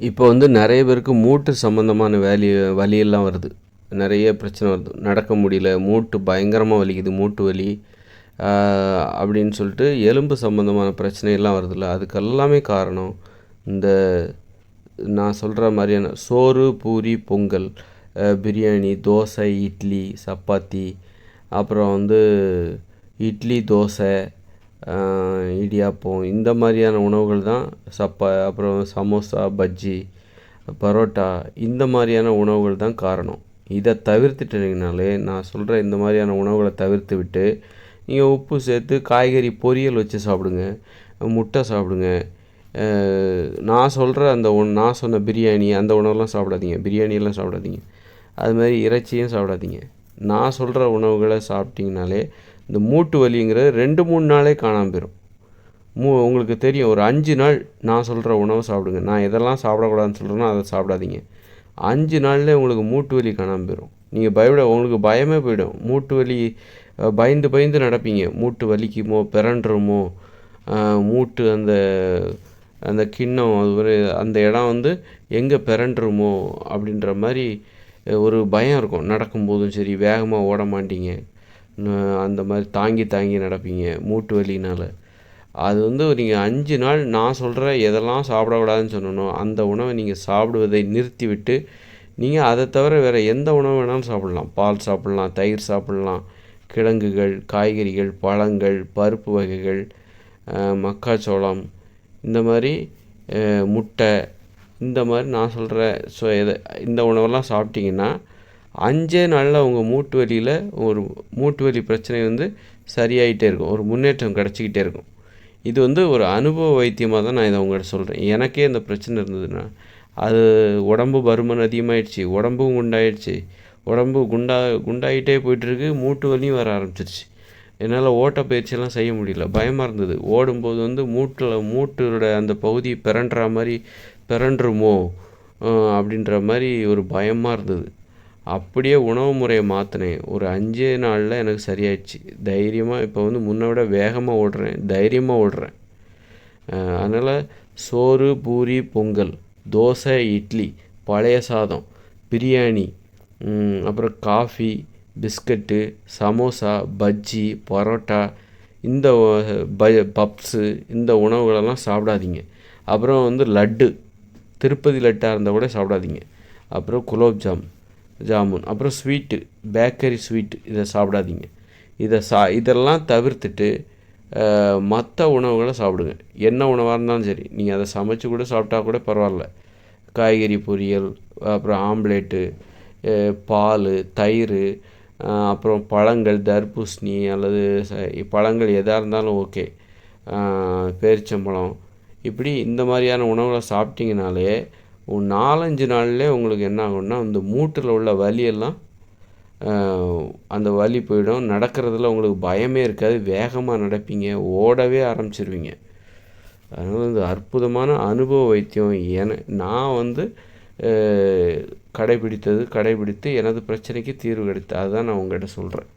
இப்போ வந்து நிறைய பேருக்கு மூட்டு சம்மந்தமான வேலி வலியெல்லாம் வருது. நிறைய பிரச்சனை வருது. நடக்க முடியல. மூட்டு பயங்கரமாக வலிக்குது. மூட்டு வலி அப்படின்னு சொல்லிட்டு எலும்பு சம்மந்தமான பிரச்சனையெல்லாம் வருதுல்ல. அதுக்கு எல்லாமே காரணம் இந்த நான் சொல்கிற மாதிரியான சோறு பூரி பொங்கல் பிரியாணி தோசை இட்லி சப்பாத்தி அப்புறம் வந்து இட்லி தோசை இடியாப்பம் இந்த மாதிரியான உணவுகள் தான் சப்பா அப்புறம் சமோசா பஜ்ஜி பரோட்டா இந்த மாதிரியான உணவுகள் தான் காரணம். இதை தவிர்த்துட்டீங்கனாலே நான் சொல்கிற இந்த மாதிரியான உணவுகளை தவிர்த்து விட்டு நீங்கள் உப்பு சேர்த்து காய்கறி பொரியல் வச்சு சாப்பிடுங்க முட்டை சாப்பிடுங்க நான் சொல்கிற அந்த உண் நான் சொன்ன பிரியாணி அந்த உணவெல்லாம் சாப்பிடாதீங்க பிரியாணியெல்லாம் சாப்பிடாதீங்க. அது மாதிரி இறைச்சியும் சாப்பிடாதீங்க. நான் சொல்கிற உணவுகளை சாப்பிட்டிங்கனாலே இந்த மூட்டு வலிங்கிறது ரெண்டு மூணு நாளே காணாமல் போயிடும் மூ உங்களுக்கு தெரியும் ஒரு அஞ்சு நாள் நான் சொல்கிற உணவை சாப்பிடுங்க. நான் எதெல்லாம் சாப்பிடக்கூடாதுன்னு சொல்கிறேனோ அதை சாப்பிடாதீங்க. அஞ்சு நாளில் உங்களுக்கு மூட்டு வலி காணாமல் போயிடும் நீங்கள் பயப்பட உங்களுக்கு பயமே போயிடும். மூட்டு வலி பயந்து பயந்து நடப்பீங்க. மூட்டு வலிக்குமோ பிறண்டுருமோ மூட்டு அந்த அந்த கிண்ணம் அது ஒரு அந்த இடம் வந்து எங்கே பிறண்டுருமோ அப்படின்ற மாதிரி ஒரு பயம் இருக்கும். நடக்கும்போதும் சரி வேகமாக ஓட மாட்டீங்க. அந்த மாதிரி தாங்கி தாங்கி நடப்பீங்க மூட்டு வலினால். அது வந்து நீங்கள் அஞ்சு நாள் நான் சொல்கிற எதெல்லாம் சாப்பிடக்கூடாதுன்னு சொன்னனோ அந்த உணவை நீங்கள் சாப்பிடுவதை நிறுத்திவிட்டு நீங்கள் அதை தவிர வேறு எந்த உணவு வேணாலும் சாப்பிடலாம். பால் சாப்பிடலாம் தயிர் சாப்பிடலாம் கிழங்குகள் காய்கறிகள் பழங்கள் பருப்பு வகைகள் மக்காச்சோளம் இந்த மாதிரி முட்டை இந்த மாதிரி நான் சொல்கிற ஸோ எதை இந்த உணவெல்லாம் சாப்பிட்டிங்கன்னா அஞ்சே நாளில் உங்கள் மூட்டு வலியில் ஒரு மூட்டு வலி பிரச்சனை வந்து சரியாயிட்டே இருக்கும். ஒரு முன்னேற்றம் கிடச்சிக்கிட்டே இருக்கும். இது வந்து ஒரு அனுபவ வைத்தியமாக தான் நான் இதை உங்கள்கிட்ட சொல்கிறேன் எனக்கே இந்த பிரச்சனை இருந்ததுன்னா அது உடம்பு பருமன் அதிகமாகிடுச்சு உடம்பும் குண்டாயிடுச்சு உடம்பு குண்டா குண்டாயிட்டே போயிட்டுருக்கு மூட்டு வலியும் வர ஆரம்பிச்சிருச்சு. என்னால் ஓட்ட பயிற்சியெல்லாம் செய்ய முடியல. பயமாக இருந்தது. ஓடும்போது வந்து மூட்டில் மூட்டோட அந்த பகுதி பிறண்டுற மாதிரி பிறண்டுருமோ அப்படின்ற மாதிரி ஒரு பயமாக இருந்தது. அப்படியே உணவு முறையை மாற்றினேன் ஒரு அஞ்சே நாளில் எனக்கு சரியாயிடுச்சு. தைரியமாக இப்போ வந்து முன்னை விட வேகமாக ஓடுறேன். தைரியமாக ஓடுறேன். அதனால் சோறு பூரி பொங்கல் தோசை இட்லி பழைய சாதம் பிரியாணி அப்புறம் காஃபி பிஸ்கட்டு சமோசா பஜ்ஜி பரோட்டா இந்த ப பப்ஸு இந்த உணவுகளெல்லாம் சாப்பிடாதீங்க. அப்புறம் வந்து லட்டு திருப்பதி லட்டாக இருந்தால் கூட சாப்பிடாதீங்க. அப்புறம் குலோப்ஜாம் ஜாமுன். அப்புறம் ஸ்வீட்டு பேக்கரி ஸ்வீட் இதை சாப்பிடாதீங்க. இதை சா இதெல்லாம் தவிர்த்துட்டு மற்ற உணவுகளை சாப்பிடுங்க. என்ன உணவாக இருந்தாலும் சரி. நீங்கள் அதை சமைச்சு கூட சாப்பிட்டா கூட பரவாயில்ல. காய்கறி பொரியல் அப்புறம் ஆம்லேட்டு பால் தயிர் அப்புறம் பழங்கள் தர்பூசணி அல்லது ச- பழங்கள் எதாக இருந்தாலும் ஓகே. பேரிச்சம்பழம். இப்படி இந்த மாதிரியான உணவுகளை சாப்பிட்டீங்கனாலே நாலஞ்சு நாள்லேயே உங்களுக்கு என்ன ஆகும்னா இந்த மூட்டில் உள்ள வலியெல்லாம் அந்த வலி போயிடும். நடக்கிறதுல உங்களுக்கு பயமே இருக்காது. வேகமாக நடப்பீங்க. ஓடவே ஆரம்பிச்சிருவீங்க. அதனால் இந்த அற்புதமான அனுபவ வைத்தியம். என நான் வந்து கடைபிடித்தது கடைபிடித்து எனது பிரச்சனைக்கு தீர்வு கிடைத்தது. அதுதான் நான் உங்கள்கிட்ட சொல்கிறேன்